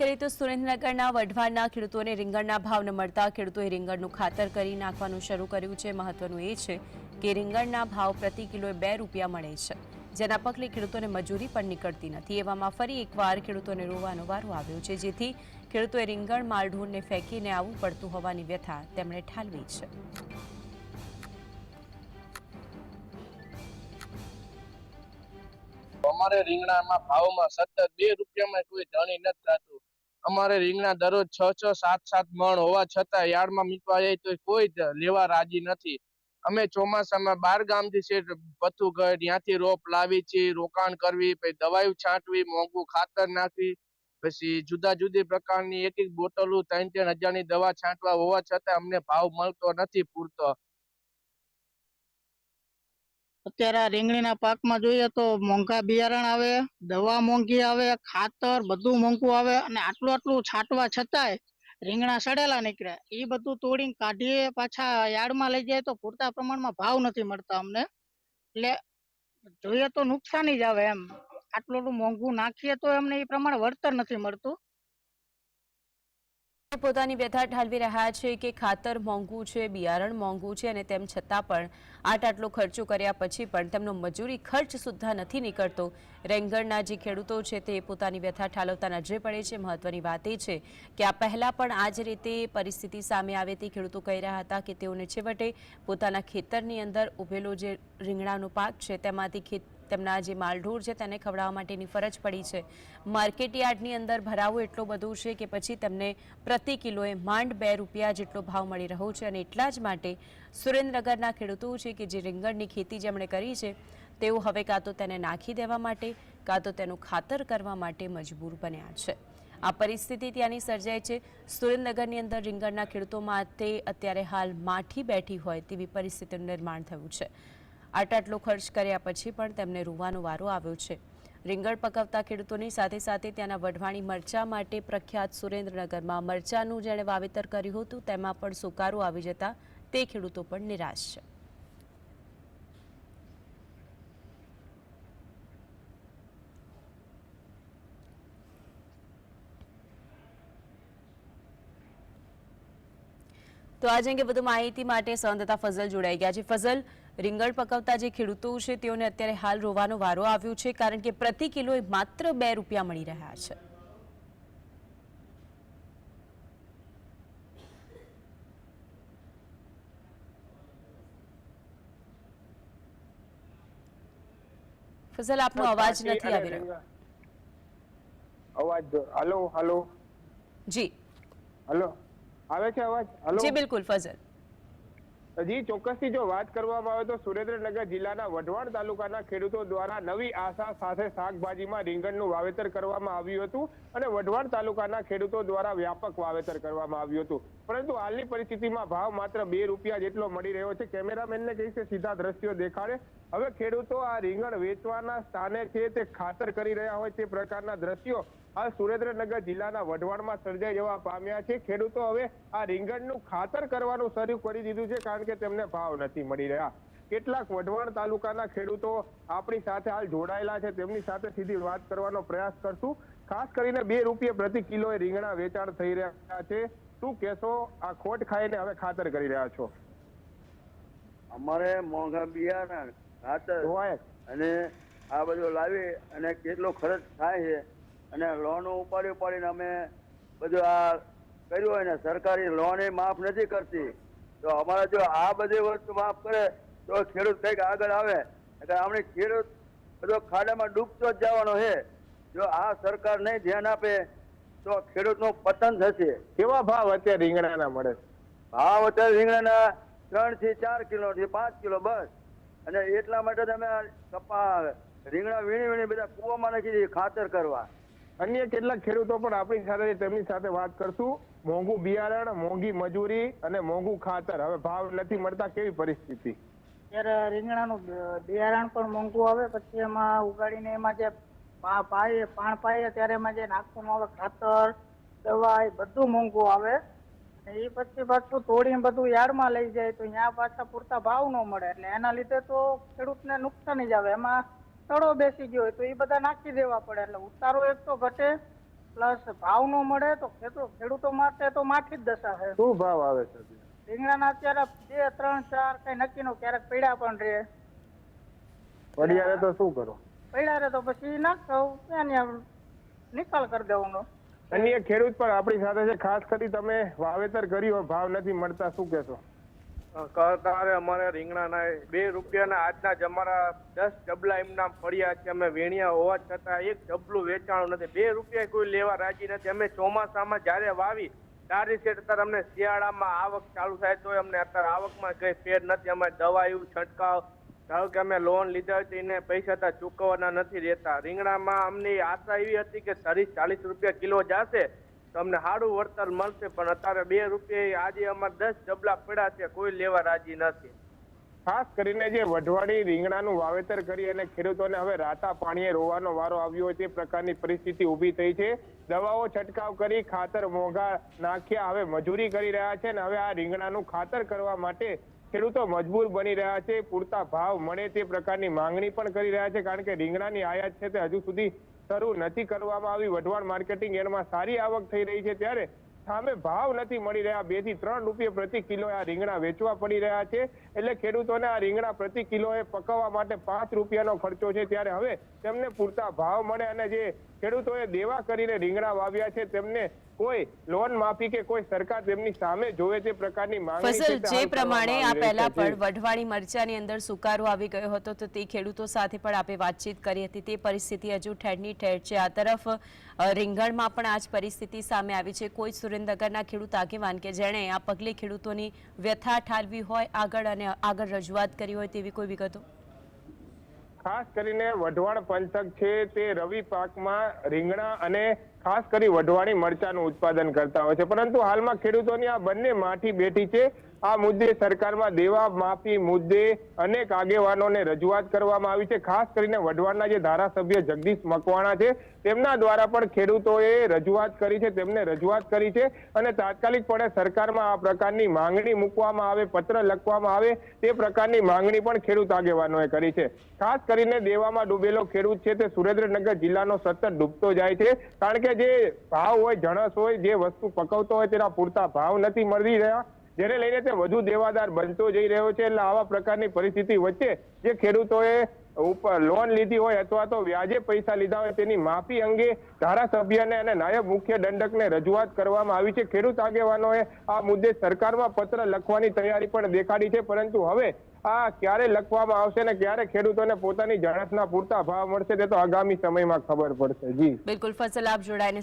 કરીએ તો સુરેન્દ્રનગરના વઢવાણના ખેડૂતોને રીંગણના ભાવ ન મળતા ખેડૂતોએ રીંગણનું ખાતર કરી નાખવાનું શરૂ કર્યું છે. મહત્વનું એ છે કે રીંગણના ભાવ પ્રતિ કિલોએ બે રૂપિયા મળે છે. જેના પગલે ખેડૂતોને મજૂરી પણ નીકળતી નથી. એવામાં ફરી એકવાર ખેડૂતોને રોવાનો વારો આવ્યો છે, જેથી ખેડૂતોએ રીંગણ માલઢોરને ફેંકીને આવવું પડતું હોવાની વ્યથા તેમણે ઠાલવી છે. અમારે રીંગણામાં ભાવમાં સતત બે રૂપિયામાં કોઈ ધણી નથી થતું. અમારે રીંગણા દરરોજ છ છ, સાત સાત મણ હોવા છતાં યાર્ડમાં મૂકવા જાય તો કોઈ લેવા રાજી નથી. અમે ચોમાસામાં બાર ગામથી શેઠ પથ્થુગઢ ત્યાંથી રોપ લાવી છે, રોકાણ કરવી, પછી દવાઈ છાંટવી, મોંઘું ખાતર નાખવી, પછી જુદા જુદી પ્રકારની એક એક બોટલો ત્રણ ત્રણ હજારની દવા છાંટવા હોવા છતાં અમને ભાવ મળતો નથી પૂરતો. અત્યારે આ રીંગણીના પાકમાં જોઈએ તો મોંઘા બિયારણ આવે, દવા મોંઘી આવે, ખાતર બધું મોંઘું આવે અને આટલું આટલું છાંટવા છતાંય રીંગણા સડેલા નીકળ્યા. એ બધું તોડીને કાઢીએ, પાછા યાર્ડમાં લઈ જાય તો પૂરતા પ્રમાણમાં ભાવ નથી મળતા અમને. એટલે જોઈએ તો નુકસાની જ આવે એમ. આટલું મોંઘું નાખીએ તો અમને એ પ્રમાણે વળતર નથી મળતું. પોતાની વ્યથા ઠાલવી રહ્યા છે કે ખાતર મોંઘું છે, બિયારણ મોંઘું છે અને તેમ છતાં પણ આટ આટલો ખર્ચો કર્યા પછી પણ તેમનો મજૂરી ખર્ચ સુદ્ધા નથી નીકળતો. રેંગણના જે ખેડૂતો છે તે પોતાની વ્યથા ઠાલવતા નજરે પડે છે. મહત્વની વાત એ છે કે આ પહેલાં પણ આ જ રીતે પરિસ્થિતિ સામે આવે તે ખેડૂતો કહી રહ્યા હતા કે તેઓને છેવટે પોતાના ખેતરની અંદર ઉભેલો જે રીંગણાનો પાક છે તેમાંથી ખેત તેમના જે માલઢોર છે તેને ખવડાવવા માટેની ફરજ પડી છે. માર્કેટ યાર્ડની અંદર ભરાવો એટલો બધો છે કે પછી તેમને પ્રતિ કિલોએ માંડ બે રૂપિયા જેટલો ભાવ મળી રહ્યો છે અને એટલા જ માટે સુરેન્દ્રનગરના ખેડૂતો છે કે જે રીંગણની ખેતી જેમણે કરી છે, તેઓ હવે કાં તો તેને નાખી દેવા માટે, કાં તો તેનું ખાતર કરવા માટે મજબૂર બન્યા છે. આ પરિસ્થિતિ ત્યાંની સર્જાય છે. સુરેન્દ્રનગરની અંદર રીંગણના ખેડૂતો માટે અત્યારે હાલ માઠી બેઠી હોય તેવી પરિસ્થિતિનું નિર્માણ થયું છે. આટલો ખર્ચ કર્યા પછી પણ તેમને રૂવાનો વારો આવ્યો છે. રીંગણ પકવતા ખેડૂતોની સાથે સાથે ત્યાંના વઢવાણી મરચા માટે પ્રખ્યાત સુરેન્દ્રનગરમાં મરચાનું જેણે વાવેતર કર્યું હતું, તેમાં પણ સુકારો આવી જતા તે ખેડૂતો પણ નિરાશ છે. તો આજે અંગે વધુ માહિતી માટે સંવાદદાતા ફઝલ જોડાઈ ગયા છે. ફઝલ રીંગણ પકવતા જે ખેડૂતો છે તેઓને અત્યારે હાલ રોવાનો વારો આવ્યો છે કારણ કે પ્રતિ કિલોએ માત્ર બે રૂપિયા મળી રહ્યા છે. ફઝલ આપનો અવાજ નથી આવી રહ્યો. અવાજ હલો હલો. જી. હલો. આવે છે અવાજ? હલો. જી બિલકુલ ફઝલ. જી ચોક્કસથી જો વાત કરવામાં આવે તો સુરેન્દ્રનગર જિલ્લાના વઢવાણ તાલુકાના ખેડૂતો દ્વારા નવી આશા સાથે શાકભાજીમાં રીંગણનું વાવેતર કરવામાં આવ્યું હતું અને વઢવાણ તાલુકાના ખેડૂતો દ્વારા વ્યાપક વાવેતર કરવામાં આવ્યું હતું. પરંતુ હાલની પરિસ્થિતિમાં ભાવ માત્ર બે રૂપિયા જેટલો મળી રહ્યો છે. કેમેરામેનને કહીશ કે સીધા દ્રશ્યો દેખાડે. હવે ખેડૂતો આ રીંગણ વેચવાના સ્થાને છે તે ખાતર કરી રહ્યા હોય તે પ્રકારના દ્રશ્યો હાલ સુરેન્દ્રનગર જિલ્લાના વઢવાણમાં સર્જાઈ જવા પામ્યા છે. ખેડૂતો હવે આ રીંગણનું ખાતર કરવાનું શરૂ કરી દીધું છે કારણ કે તેમને ભાવ નથી મળી રહ્યા. કેટલાક વઢવાણ તાલુકાના ખેડૂતો આપણી સાથે હાલ જોડાયેલા છે. તેમની સાથે સીધી વાત કરવાનો પ્રયાસ કરશું. ખાસ કરીને બે રૂપિયા પ્રતિ કિલો રીંગણા વેચાણ થઈ રહ્યા છે. શું કેશો આ ખોટ ખાઈને હવે ખાતર કરી રહ્યા છો. અમારે મોંઘા બિયારણ ખાતર અને આ બધું લાવી અને કેટલો ખર્ચ થાય છે અને લોનો ઉપાડી ઉપાડીને અમે બધું આ કર્યું હોય ને સરકારી લોન એ માફ નથી કરતી. તો અમારે જો આ બધી વસ્તુ માફ કરે તો ખેડૂત કંઈક આગળ આવે. એટલે આપણે ખેડૂત બધો ખાડામાં ડૂબતો જ જવાનો છે. જો આ સરકાર નહીં ધ્યાન આપે તો ખેડૂતનું પતન થશે. કેવા ભાવ અત્યારે રીંગણાના મળે? ભાવ અત્યારે રીંગણાના ત્રણથી ચાર કિલો થી પાંચ કિલો બસ. અને એટલા માટે તમે કપા રીંગણા વીણી વીણી બધા કૂવામાં નાખી દીધી ખાતર કરવા. અન્ય કેટલાક ખેડૂતો પણ આપણી સાથે તેમની સાથે વાત કરશું. મોંઘું બિયારણ, મોંઘી મજૂરી અને મોંઘું ખાતર. હવે ભાવ નથી મળતા, કેવી પરિસ્થિતિ? ત્યારે રીંગણાનું બિયારણ પણ મોંઘું આવે, પછી એમાં ઉગાડીને એમાં જે પા પાઈએ પાણ પાય, ત્યારે એમાં જે નાખવામાં આવે, ખાતર, દવા, એ બધું મોંઘું આવે. એ પછી પાછું તોડીને બધું યાર્ડમાં લઈ જાય, તો ત્યાં પાછા પૂરતા ભાવ ન મળે. એટલે એના લીધે તો ખેડૂતને નુકસાન જ આવે. એમાં તળો બેસી ગયો હોય તો એ બધા નાખી દેવા પડે. એટલે ઉતારો એક તો ઘટે પ્લસ ભાવ નો મળે તો ખેડૂતો માટે તો માઠી જ દશા છે. શું ભાવ આવે છે રીંગણાના અત્યારે બે ત્રણ ચાર કઈ નક્કી નો ક્યારેક પીડા પણ રે પડિયારે તો શું કરો? પડિયારે તો પછી નાખો નિકાલ કરી દેવાનો. અન્ય ખેડૂત પણ આપણી સાથે છે. ખાસ કરી તમે વાવેતર કર્યું ભાવ નથી મળતા શું કહેશો? કરતારે અમારે રીંગણાના બે રૂપિયાના આજના જ અમારા દસ ડબલા એમના પડ્યા છે, અમે વેણિયા હોવા છતાં એક ડબલું વેચાણું નથી. બે રૂપિયા કોઈ લેવા રાજી નથી. અમે ચોમાસામાં જ્યારે વાવી, તારી સેટ અત્યારે અમને શિયાળામાં આવક ચાલુ થાય તો અમને અત્યારે આવકમાં કઈ ફેર નથી. અમે દવાયું, છંટકાવ, ધારો કે અમે લોન લીધા હોય એને પૈસા ત્યાં ચૂકવવાના નથી રહેતા. રીંગણામાં અમને આશા એવી હતી કે ત્રીસ ચાલીસ રૂપિયા કિલો જશે તો અમને સારું વળતર મળશે, પણ અત્યારે બે રૂપિયા આજે અમારે દસ ડબલા પડ્યા છે, કોઈ લેવા રાજી નથી. ખાસ કરીને જે વઢવાડી રીંગણાનું વાવેતર કરી અને ખેડૂતોને હવે રાતા પાણીએ રોવાનો વારો આવ્યો તે પ્રકારની પરિસ્થિતિ ઊભી થઈ છે. દવાઓ છંટકાવ કરી ખાતર મોંઘા નાખ્યા, હવે મજૂરી કરી રહ્યા છે અને હવે આ રીંગણાનું ખાતર કરવા માટે ખેડૂતો મજબૂર બની રહ્યા છે. પૂરતા ભાવ મળે તે પ્રકારની માંગણી પણ કરી રહ્યા છે, કારણ કે રીંગણાની આયાત છે તે હજુ સુધી શરૂ નથી કરવામાં આવી. વઢવાણ માર્કેટિંગ યાર્ડમાં સારી આવક થઈ રહી છે ત્યારે સામે ભાવ નથી મળી રહ્યા. બેથી ત્રણ રૂપિયા પ્રતિ કિલો આ રીંગણા વેચવા પડી રહ્યા છે. એટલે ખેડૂતોને આ રીંગણા પ્રતિ કિલોએ પકવવા માટે પાંચ રૂપિયાનો ખર્ચો છે. ત્યારે હવે તેમને પૂરતા ભાવ મળે અને જે ખેડૂતોએ દેવા કરીને રીંગણા વાવ્યા છે તેમને કોઈ લોન માફી કે કોઈ સરકાર તેમની સામે જોવે તે પ્રકારની માંગણી ફસલ જે પ્રમાણે આ પહેલા પણ વઢવાણી મરચાની અંદર સુકારો આવી ગયો હતો તો તે ખેડૂતો સાથે પણ આપણે વાતચીત કરી હતી. તે પરિસ્થિતિ હજુ ઠેરની ઠેર છે. આ તરફ રીંગણમાં પણ આ જ પરિસ્થિતિ સામે આવી છે. કોઈ સુરેન્દ્રનગરના ખેડૂત આગેવાન કે જેણે આ પગલે ખેડૂતોની વ્યથા ઠાલવી હોય, આગળ અને આગળ રજૂઆત કરી હોય તેવી કોઈ વિગતો? ખાસ કરીને વઢવાણ પંથક છે તે રવિ પાકમાં રીંગણા અને ખાસ કરી વઢવાણી મરચાનું ઉત્પાદન કરતા હોય છે. પરંતુ હાલમાં ખેડૂતોની આ બંને માઠી બેઠી છે. આ મુદ્દે સરકારમાં દેવા માફી મુદ્દે અનેક આગેવાનોને રજૂઆત કરવામાં આવી છે. ખાસ કરીને વઢવાડના જે ધારાસભ્ય જગદીશ મકવાણા છે, તેમના દ્વારા પણ ખેડૂતોએ રજૂઆત કરી છે, તેમને રજૂઆત કરી છે અને તાત્કાલિકપણે સરકારમાં આ પ્રકારની માંગણી મૂકવામાં આવે, પત્ર લખવામાં આવે, તે પ્રકારની માંગણી પણ ખેડૂત આગેવાનોએ કરી છે. ખાસ કરીને દેવામાં ડૂબેલો ખેડૂત છે, તે સુરેન્દ્રનગર જિલ્લાનો સતત ડૂબતો જાય છે, કારણ કે જે ભાવ હોય, જણસ હોય, જે વસ્તુ પકવતો હોય, તેના પૂરતા ભાવ નથી મળી રહ્યા. જેને લઈને તે વધુ દેવાદાર બનતો જઈ રહ્યો છે. એટલે આવા પ્રકારની પરિસ્થિતિ વચ્ચે જે ખેડૂતોએ ઉપર લોન લીધી હોય અથવા તો વ્યાજે પૈસા લીધા હોય તેની માફી અંગે ધારાસભ્યને અને નાયબ મુખ્ય દંડકને રજૂઆત કરવામાં આવી છે. ખેડૂત આગેવાનોએ આ મુદ્દે સરકારમાં પત્ર લખવાની તૈયારી પણ દેખાડી છે. પરંતુ હવે આ ક્યારે લખવામાં આવશે ને ક્યારે ખેડૂતોને પોતાની જણસના પૂરતા ભાવ મળશે તે તો આગામી સમયમાં ખબર પડશે. જી. બિલકુલ. ફસલ આપ જોડાઈને